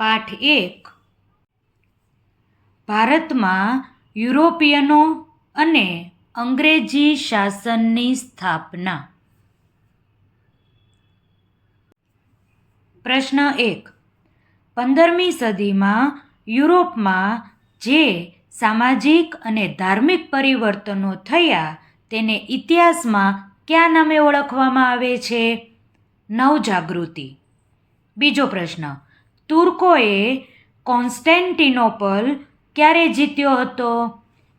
પાઠ એક. ભારતમાં યુરોપિયનો અને અંગ્રેજી શાસનની સ્થાપના. પ્રશ્ન એક. પંદરમી સદીમાં યુરોપમાં જે સામાજિક અને ધાર્મિક પરિવર્તનો થયા તેને ઇતિહાસમાં કયા નામે ઓળખવામાં આવે છે? નવજાગૃતિ. બીજો પ્રશ્ન. તુર્કોએ કોન્સ્ટેન્ટિનોપલ ક્યારે જીત્યો હતો?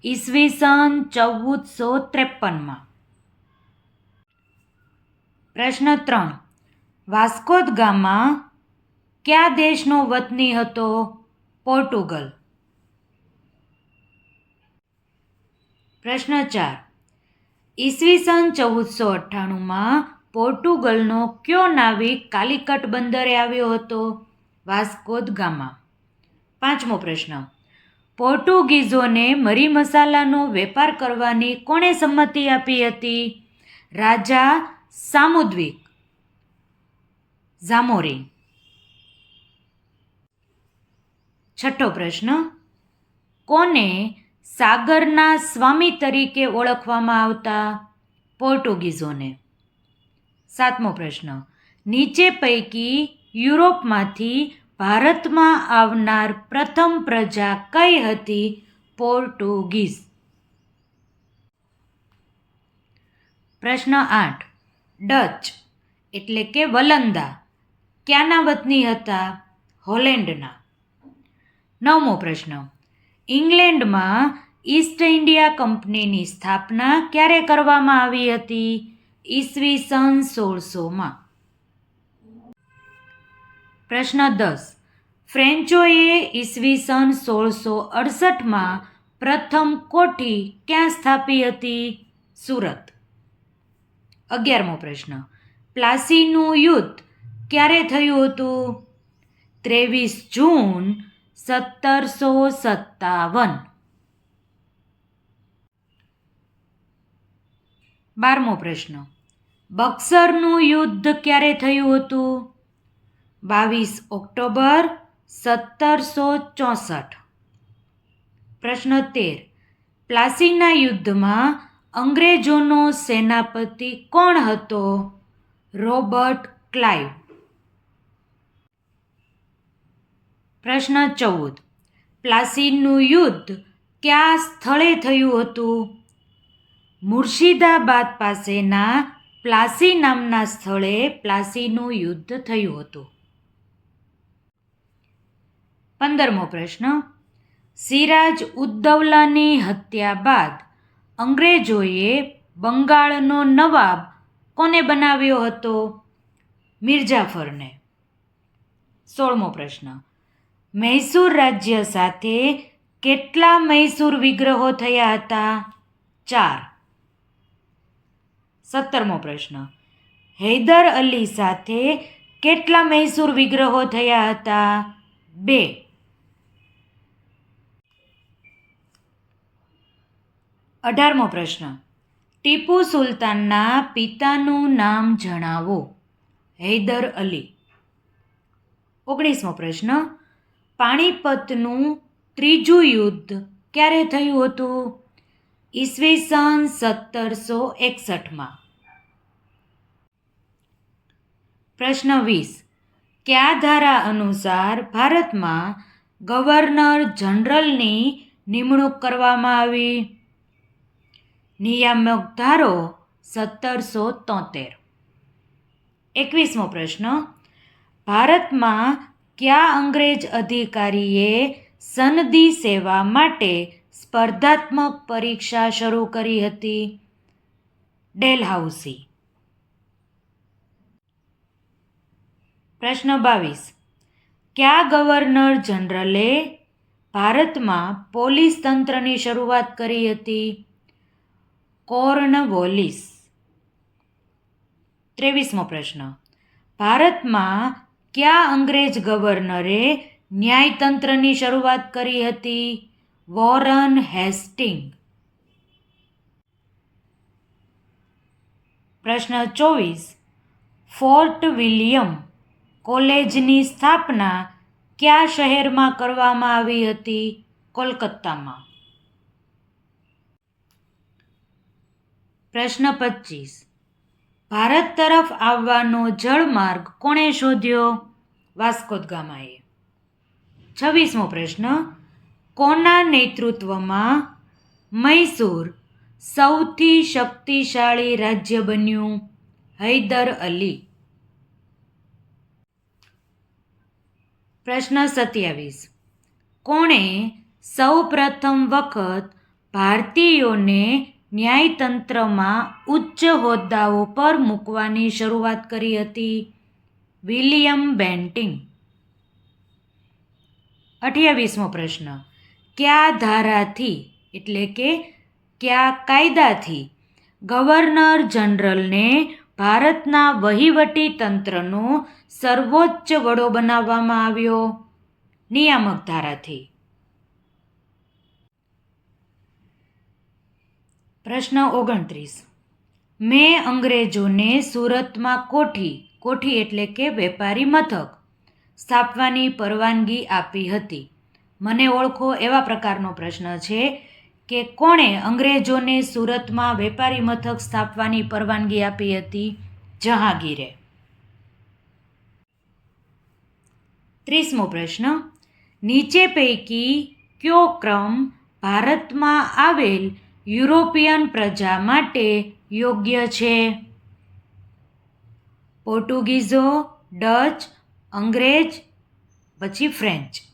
ઈસવીસન ચૌદસો ત્રેપનમાં પ્રશ્ન ત્રણ. વાસ્કોદ ગામા કયા દેશનો વતની હતો પોર્ટુગલ? પ્રશ્ન ચાર. ઈસવીસન ચૌદસો અઠ્ઠાણુંમાં પોર્ટુગલનો કયો નાવિક કાલિકટ બંદરે આવ્યો હતો? Vasco da Gama. પાંચમો પ્રશ્ન. પોર્ટુગીઝોને મરી મસાલાનો વેપાર કરવાની કોણે સંમતિ આપી હતી? રાજા સામુદ્વિક ઝામોરી. છઠ્ઠો પ્રશ્ન. કોને સાગરના સ્વામી તરીકે ઓળખવામાં આવતા પોર્ટુગીઝોને? સાતમો પ્રશ્ન. નીચે પૈકી યુરોપમાંથી ભારતમાં આવનાર પ્રથમ પ્રજા કઈ હતી? પોર્ટુગીઝ. પ્રશ્ન આઠ. ડચ, એટલે કે વલંદા. ક્યાંના વતની હતા? હોલેન્ડના. નવમો પ્રશ્ન. ઇંગ્લેન્ડમાં ઈસ્ટ ઇન્ડિયા કંપનીની સ્થાપના ક્યારે કરવામાં આવી હતી? ઈસવીસન સોળસોમાં. પ્રશ્ન દસ. ફ્રેન્ચોએ ઈસવીસન સોળસો અડસઠમાં પ્રથમ કોઠી ક્યાં સ્થાપી હતી? સુરત. અગિયારમો પ્રશ્ન. પ્લાસીનું યુદ્ધ ક્યારે થયું હતું? ત્રેવીસ જૂન સત્તરસો સત્તાવન. બારમો પ્રશ્ન. બક્સરનું યુદ્ધ ક્યારે થયું હતું? બાવીસ ઓક્ટોબર સત્તરસો ચોસઠ. પ્રશ્ન તેર. પ્લાસીના યુદ્ધમાં અંગ્રેજોનો સેનાપતિ કોણ હતો? રોબર્ટ ક્લાઇવ પ્રશ્ન ચૌદ. પ્લાસીનું યુદ્ધ કયા સ્થળે થયું હતું? મુર્શિદાબાદ પાસેના પ્લાસી નામના સ્થળે પ્લાસીનું યુદ્ધ થયું હતું. પંદરમો પ્રશ્ન. સિરાજ ઉદ્દૌલાની હત્યા બાદ અંગ્રેજોએ બંગાળનો નવાબ કોને બનાવ્યો હતો? મિર્જાફરને સોળમો પ્રશ્ન. મૈસૂર રાજ્ય સાથે કેટલા મૈસૂર વિગ્રહો થયા હતા? ચાર. સત્તરમો પ્રશ્ન. હૈદર અલી સાથે કેટલા મૈસૂર વિગ્રહો થયા હતા? બે. અઢારમો પ્રશ્ન. ટીપુ સુલતાનના પિતાનું નામ જણાવો. હૈદર અલી. ઓગણીસમો પ્રશ્ન. પાણીપતનું ત્રીજું યુદ્ધ ક્યારે થયું હતું? ઈસવીસન સત્તરસો એકસઠમાં. પ્રશ્ન વીસ. કયા ધારા અનુસાર ભારતમાં ગવર્નર જનરલની નિમણૂક કરવામાં આવી? નિયામક ધારો સત્તરસો તોતેર. એકવીસમો પ્રશ્ન. ભારતમાં કયા અંગ્રેજ અધિકારીએ સનદી સેવા માટે સ્પર્ધાત્મક પરીક્ષા શરૂ કરી હતી? ડેલહાઉસી. પ્રશ્ન બાવીસ. કયા ગવર્નર જનરલે ભારતમાં પોલીસ તંત્રની શરૂઆત કરી હતી? કોર્નવોલિસ. ત્રેવીસમો પ્રશ્ન. ભારતમાં કયા અંગ્રેજ ગવર્નરે ન્યાયતંત્રની શરૂઆત કરી હતી? Warren Hasting. પ્રશ્ન ચોવીસ. ફોર્ટ વિલિયમ કોલેજની સ્થાપના કયા શહેરમાં કરવામાં આવી હતી? કોલકાતામાં. પ્રશ્ન પચીસ. ભારત તરફ આવવાનો જળમાર્ગ કોણે શોધ્યો? વાસ્કોદ ગામાએ. છવ્વીસમો પ્રશ્ન, કોના નેતૃત્વમાં મૈસૂર સૌથી શક્તિશાળી રાજ્ય બન્યું? હૈદર અલી. પ્રશ્ન સત્યાવીસ. કોણે સૌ પ્રથમ વખત ભારતીયોને ન્યાયતંત્રમાં ઉચ્ચ હોદ્દાઓ પર મૂકવાની શરૂઆત કરી હતી વિલિયમ બેન્ટિંગ. અઠ્યાવીસમો પ્રશ્ન. કયા ધારાથી, એટલે કે કયા કાયદાથી, ગવર્નર જનરલને ભારતના વહીવટી તંત્રનો સર્વોચ્ચ વડો બનાવવામાં આવ્યો? નિયામક ધારાથી. પ્રશ્ન ઓગણત્રીસ. મેં અંગ્રેજોને સુરતમાં કોઠી કોઠી એટલે કે વેપારી મથક, સ્થાપવાની પરવાનગી આપી હતી. મને ઓળખો એવા પ્રકારનો પ્રશ્ન છે કે કોણે અંગ્રેજોને સુરતમાં વેપારી મથક સ્થાપવાની પરવાનગી આપી હતી? જહાંગીરે. ત્રીસમો પ્રશ્ન. નીચે પૈકી કયો ક્રમ ભારતમાં આવેલ યુરોપિયન પ્રજા માટે યોગ્ય છે. પોર્ટુગીઝો ડચ અંગ્રેજ પછી ફ્રેન્ચ.